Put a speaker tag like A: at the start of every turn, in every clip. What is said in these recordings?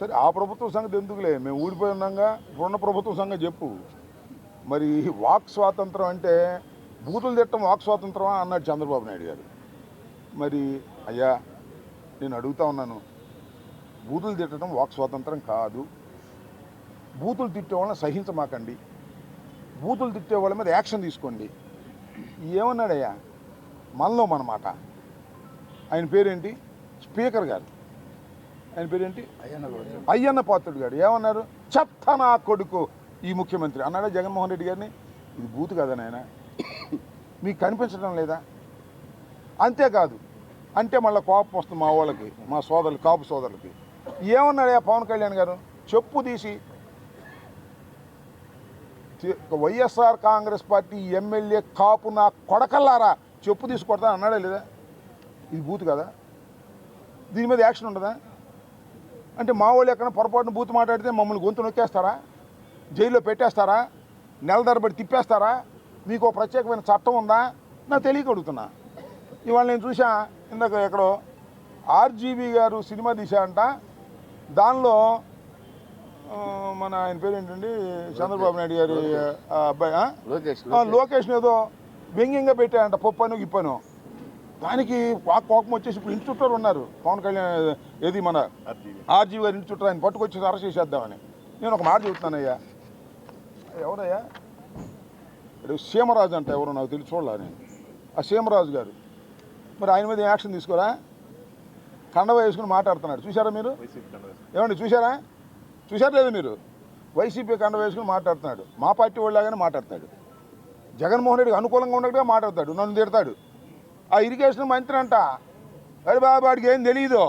A: సరే ఆ ప్రభుత్వం సంగతి ఎందుకులే? మేము ఊడిపోయి ఉన్నాగా. ఇప్పుడున్న ప్రభుత్వం సంగతి చెప్పు. మరి వాక్ స్వాతంత్రం అంటే బూతులు తిట్టడం వాక్ స్వాతంత్రమా అన్నాడు చంద్రబాబు నాయుడు గారు. మరి అయ్యా నేను అడుగుతా ఉన్నాను. బూతులు తిట్టడం వాక్ స్వాతంత్రం కాదు. బూతులు తిట్టే వాళ్ళని సహించమాకండి. బూతులు తిట్టే వాళ్ళ మీద యాక్షన్ తీసుకోండి. ఏమన్నాడయ్యా? మనలో మనమాట ఆయన పేరేంటి? స్పీకర్ గారు. ఆయన పేరేంటి? అయ్యన్న పాత్రుడు గారు. ఏమన్నారు? చెత్త నా కొడుకు ఈ ముఖ్యమంత్రి అన్నాడా జగన్మోహన్ రెడ్డి గారిని? ఇది బూత్ కదా నాయన? మీకు కనిపించడం లేదా? అంతేకాదు అంటే మళ్ళీ కోపం వస్తుంది మా వాళ్ళకి మా సోదరులు కాపు సోదరులకి. ఏమన్నాడా పవన్ కళ్యాణ్ గారు? చెప్పు తీసి. YSR Congress party MLA Kapu నా కొడకల్లారా? చెప్పు తీసి కొడతా అన్నాడా లేదా? ఇది బూత్ కదా? దీని మీద యాక్షన్ ఉండదా? అంటే మా వాళ్ళు ఎక్కడ పొరపాటున బూత్ మాట్లాడితే మమ్మల్ని గొంతు నొక్కేస్తారా? జైల్లో పెట్టేస్తారా? నెల తరబడి తిప్పేస్తారా? మీకు ఒక ప్రత్యేకమైన చట్టం ఉందా? నాకు తెలియక అడుగుతున్నా. ఇవాళ నేను చూసా ఇందాక ఎక్కడో ఆర్జీబీ గారు సినిమా తీశారంట. దానిలో ఆ, మన ఆయన పేరు ఏంటండి చంద్రబాబు నాయుడు గారి అబ్బాయి?
B: లోకేష్
A: ఏదో వ్యంగ్యంగా పెట్టాడంట పప్పను గిప్పను. దానికి కోపం వచ్చేసి ఇప్పుడు ఇంటి చుట్టూరు ఉన్నారు. పవన్ కళ్యాణ్ ఏది మన ఆర్జీవి. గారి ఇంటి చుట్టూ ఆయన పట్టుకొచ్చి అరెస్ట్ చేసేద్దామని. నేను ఒక మాట చెబుతున్నానయ్యా. ఎవరయ్యా? సీమరాజు అంట ఎవరో నాకు తెలిసి చూడలే నేను. ఆ సీమరాజు గారు. మరి ఆయన మీద యాక్షన్ తీసుకోరా? కండవ వేసుకుని మాట్లాడుతున్నాడు. చూసారా మీరు? ఏమండి చూసారా చూసారా లేదా మీరు? వైసీపీ కండ వేసుకుని మాట్లాడుతున్నాడు. మా పార్టీ వాళ్ళలాగానే మాట్లాడతాడు జగన్మోహన్ రెడ్డికి అనుకూలంగా ఉన్నట్టుగా మాట్లాడతాడు నన్ను తిడతాడు. ఆ ఇరిగేషన్ మంత్రి అంట అరే బాబు వాడికి ఏం తెలియదు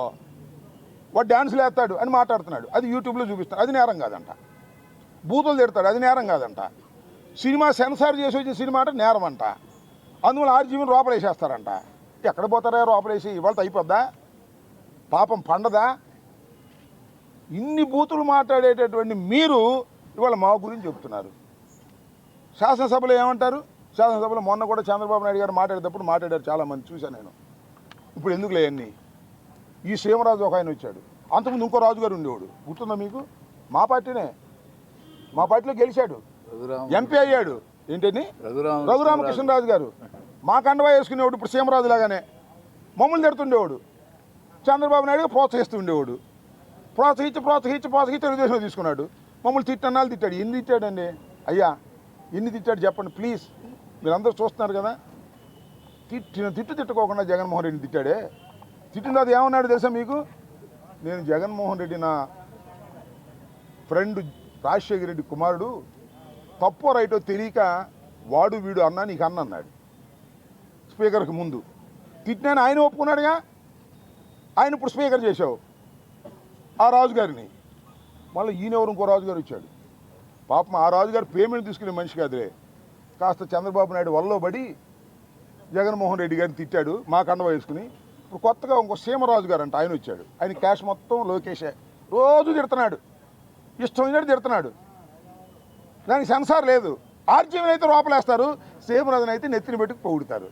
A: వాడు డ్యాన్సులు వేస్తాడు అని మాట్లాడుతున్నాడు. అది యూట్యూబ్లో చూపిస్తాడు అది నేరం కాదంట. బూతులు తిడతాడు. అది నేరం కాదంట. సినిమా సెన్సార్ చేసి వచ్చిన సినిమా అంటే నేరం అంట అందువల్ల ఆర్జీవిని లోపలేసేస్తారంట ఎక్కడ పోతారా లోపలేసి ఇవాళ అయిపోద్దా? పాపం పండదా? ఇన్ని బూతులు మాట్లాడేటటువంటి మీరు ఇవాళ మా గురించి చెబుతున్నారు శాసనసభలో ఏమంటారు? శాసనసభలో మొన్న కూడా చంద్రబాబు నాయుడు గారు మాట్లాడేటప్పుడు మాట్లాడారు చాలామంది. చూశాను నేను. ఇప్పుడు ఎందుకులే అన్నీ ఈ సీమరాజు ఒక ఆయన వచ్చాడు. అంతకుముందు ఇంకో రాజు గారు ఉండేవాడు. గుర్తుందా మీకు? మా పార్టీనే. మా పార్టీలో గెలిచాడు. ఎంపీ అయ్యాడు. ఏంటని?
B: రఘురామ
A: రఘురామకృష్ణరాజు గారు. మా కండవా వేసుకునేవాడు ఇప్పుడు సీమరాజు లాగానే. మమ్మల్ని తిడుతుండేవాడు. చంద్రబాబు నాయుడు ప్రోత్సహిస్తూ ఉండేవాడు. ప్రోత్సహించి ప్రోత్సహించి ప్రోత్సహించి తెలుగుదేశం తీసుకున్నాడు. మమ్మల్ని తిట్టన్నాళ్ళు తిట్టాడు. ఎన్ని తిట్టాడండి? అయ్యా ఎన్ని తిట్టాడు చెప్పండి ప్లీజ్. మీరందరూ చూస్తున్నారు కదా? తిట్టిన తిట్టు తిట్టుకోకుండా జగన్మోహన్ రెడ్డిని తిట్టాడే. తిట్టిన అది ఏమన్నాడు తెలుసా మీకు? నేను జగన్మోహన్ రెడ్డి నా ఫ్రెండ్ రాజశేఖర రెడ్డి కుమారుడు. తప్పో రైటో తెలియక వాడు వీడు అన్నా నీకు అన్న అన్నాడు. స్పీకర్కి ముందు. తిట్టినాను ఆయన ఒప్పుకున్నాడుగా? ఆయన ఇప్పుడు స్పీకర్ చేశావు. ఆ రాజుగారిని. మళ్ళీ ఈయనెవరు ఇంకో రాజుగారు వచ్చాడు పాపం ఆ రాజుగారు పేమెంట్ తీసుకునే మనిషి కాదులే. కాస్త చంద్రబాబు నాయుడు వల్లో పడి జగన్మోహన్ రెడ్డి గారిని తిట్టాడు మా కండవ వేసుకుని ఇప్పుడు కొత్తగా ఇంకో సీమరాజు గారు అంట ఆయన వచ్చాడు. ఆయన క్యాష్ మొత్తం లోకేషే. రోజు తిడుతున్నాడు. ఇష్టం తిడుతున్నాడు. దానికి సెన్సార్ లేదు. ఆర్జీవీని అయితే లోపలేస్తారు సీమరాజుని అయితే నెత్తిని పెట్టుకు పొగుడుతారు.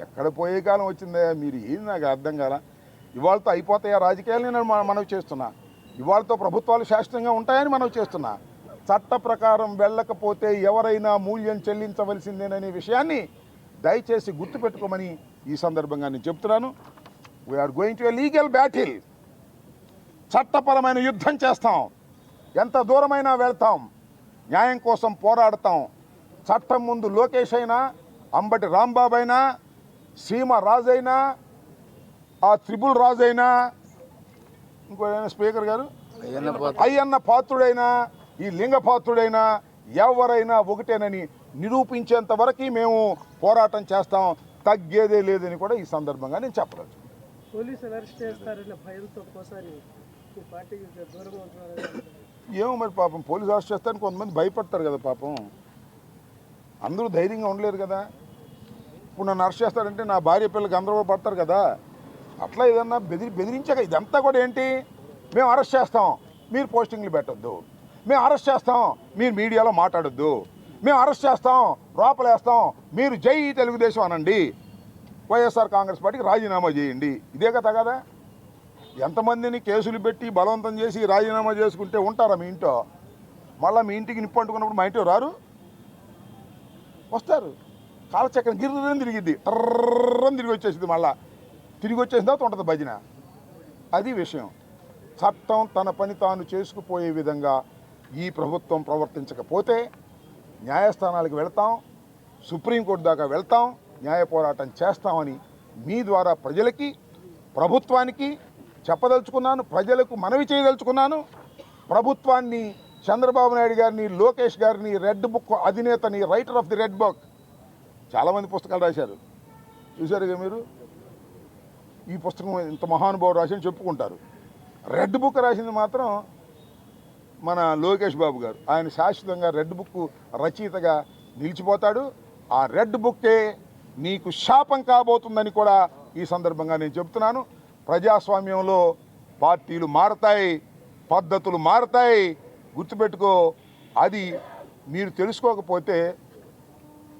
A: ఎక్కడ పోయే కాలం వచ్చిందా? మీరు ఏది నాకు అర్థం కాల? ఇవాళతో అయిపోతాయా రాజకీయాలు? నేను మనవి చేస్తున్నా. ఇవాళతో ప్రభుత్వాలు శాశ్వతంగా ఉంటాయని మనవి చేస్తున్నా. చట్ట ప్రకారం వెళ్ళకపోతే ఎవరైనా మూల్యం చెల్లించవలసిందేననే విషయాన్ని దయచేసి గుర్తుపెట్టుకోమని ఈ సందర్భంగా నేను చెప్తున్నాను we're going to a legal battle చట్టపరమైన యుద్ధం చేస్తాం. ఎంత దూరమైనా వెళ్తాం. న్యాయం కోసం పోరాడతాం. చట్టం ముందు లోకేష్ అయినా అంబటి రాంబాబు అయినా సీమ రాజైనా ఆ త్రిపుల్ రాజైనా ఇంకో స్పీకర్ గారు?
B: అయ్యన్న
A: పాత్రుడైనా ఈ లింగ పాత్రుడైనా ఎవరైనా ఒకటేనని నిరూపించేంత వరకు మేము పోరాటం చేస్తాం. తగ్గేదే లేదని కూడా ఈ సందర్భంగా నేను
C: పోలీసులు అరెస్ట్ చేస్తారనే భయంతో
A: ఏమో మరి పాపం పోలీసు అరెస్ట్ చేస్తారని కొంతమంది భయపడతారు కదా పాపం. అందరూ ధైర్యంగా ఉండలేరు కదా. ఇప్పుడు నన్ను అరెస్ట్ చేస్తారంటే నా భార్య పిల్లలకి అందరూ కూడా పడతారు కదా. అట్లా ఏదన్నా బెదిరి బెదిరించాక ఇదంతా కూడా ఏంటి? మేము అరెస్ట్ చేస్తాం. మీరు పోస్టింగ్లు పెట్టొద్దు. మేము అరెస్ట్ చేస్తాం మీరు మీడియాలో మాట్లాడొద్దు. మేము అరెస్ట్ చేస్తాం లోపలేస్తాం మీరు జై తెలుగుదేశం అనండి. వైఎస్ఆర్ కాంగ్రెస్ పార్టీకి రాజీనామా చేయండి. ఇదే కదా కదా? ఎంతమందిని కేసులు పెట్టి బలవంతం చేసి రాజీనామా చేసుకుంటే ఉంటారా మీ ఇంట్లో? మళ్ళీ మీ ఇంటికి నిప్పు అంటుకున్నప్పుడు మా ఇంటికి రారు? వస్తారు. కాలచక్రం గిర్రని తిరిగిద్ది. టర్రని తిరిగి వచ్చేసింది మళ్ళా తిరిగి వచ్చేసిన తర్వాత ఉంటుంది భజన అది విషయం చట్టం తన పని తాను చేసుకుపోయే విధంగా ఈ ప్రభుత్వం ప్రవర్తించకపోతే న్యాయస్థానాలకు వెళ్తాం సుప్రీంకోర్టు దాకా వెళ్తాం న్యాయ పోరాటం చేస్తామని మీ ద్వారా ప్రజలకి ప్రభుత్వానికి చెప్పదలుచుకున్నాను ప్రజలకు మనవి చేయదలుచుకున్నాను. ప్రభుత్వాన్ని చంద్రబాబు నాయుడు గారిని లోకేష్ గారిని red book అధినేతని writer of the red book చాలామంది పుస్తకాలు రాశారు. చూశారుగా మీరు? ఈ పుస్తకం ఇంత మహానుభావుడు రాసి అని చెప్పుకుంటారు. రెడ్ బుక్ రాసింది మాత్రం మన లోకేష్ బాబు గారు. ఆయన శాశ్వతంగా రెడ్ బుక్ రచయితగా నిలిచిపోతాడు. ఆ రెడ్ బుక్కే నీకు శాపం కాబోతుందని కూడా ఈ సందర్భంగా నేను చెప్తున్నాను ప్రజాస్వామ్యంలో పార్టీలు మారతాయి పద్ధతులు మారతాయి. గుర్తుపెట్టుకో అది మీరు తెలుసుకోకపోతే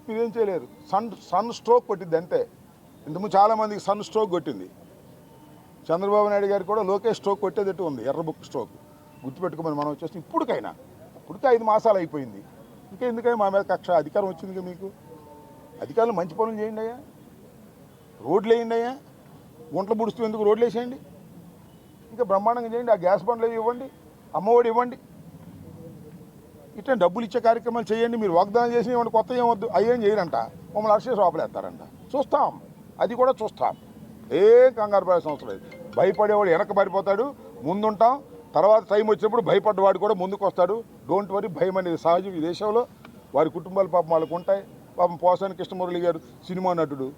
A: మీరేం చేయలేరు. సన్ సన్ స్ట్రోక్ కొట్టింది అంతే. ఇంతకుముందు చాలామందికి సన్ స్ట్రోక్ కొట్టింది. చంద్రబాబు నాయుడు గారికి కూడా లోకేష్ స్ట్రోక్ కొట్టేటట్టు ఉంది ఎర్ర బుక్ స్ట్రోక్. గుర్తుపెట్టుకోమని మనం వచ్చేసి ఇప్పుడుకైనా. ఇప్పటికే ఐదు మాసాలు అయిపోయింది. ఇంకా ఎందుకైనా మా మీద కక్ష అధికారం వచ్చింది మీకు? అధికారులు మంచి పనులు చేయండి అయ్యా. రోడ్లు వేయండి అయ్యా. గుంటలు పుడుస్తూ ఎందుకు రోడ్లు వేసేయండి? ఇంకా బ్రహ్మాండంగా చేయండి. ఆ గ్యాస్ బండ్లు ఇవ్వండి. అమ్మఒడి ఇవ్వండి. ఇట్లా డబ్బులు ఇచ్చే కార్యక్రమాలు చేయండి. మీరు వాగ్దానం చేసి ఇవ్వండి కొత్త ఏమొద్దు అయ్యేం చేయరంట. మమ్మల్ని అరెస్ట్ చేసి చూస్తాం. అది కూడా చూస్తాం. ఏం కంగారు పడాల్సిన అవసరం లేదు. భయపడేవాడు వెనక పడిపోతాడు ముందుంటాం. తర్వాత టైం వచ్చినప్పుడు భయపడ్డవాడు కూడా ముందుకు వస్తాడు డోంట్ వరీ భయం అనేది సహజం ఈ దేశంలో. వారి కుటుంబాలు పాపం వాళ్ళకు ఉంటాయి. పాపం పోసాని కృష్ణమురళి గారు సినిమా నటుడు.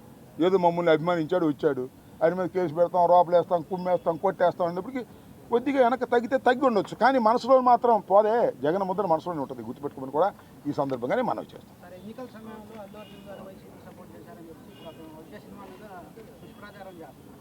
A: ఏదో మమ్మల్ని అభిమానించాడు వచ్చాడు. ఆయన మీద కేసు పెడతాం రోపలేస్తాం కుమ్మేస్తాం కొట్టేస్తాం అన్నప్పటికీ కొద్దిగా వెనక తగ్గితే తగ్గి ఉండొచ్చు. కానీ మనసులో మాత్రం పోదే జగన్ ముద్ర మనసులోనే ఉంటుంది గుర్తుపెట్టుకుని కూడా ఈ సందర్భంగానే మనం చేస్తాం.
C: ఎన్నికల సమయంలో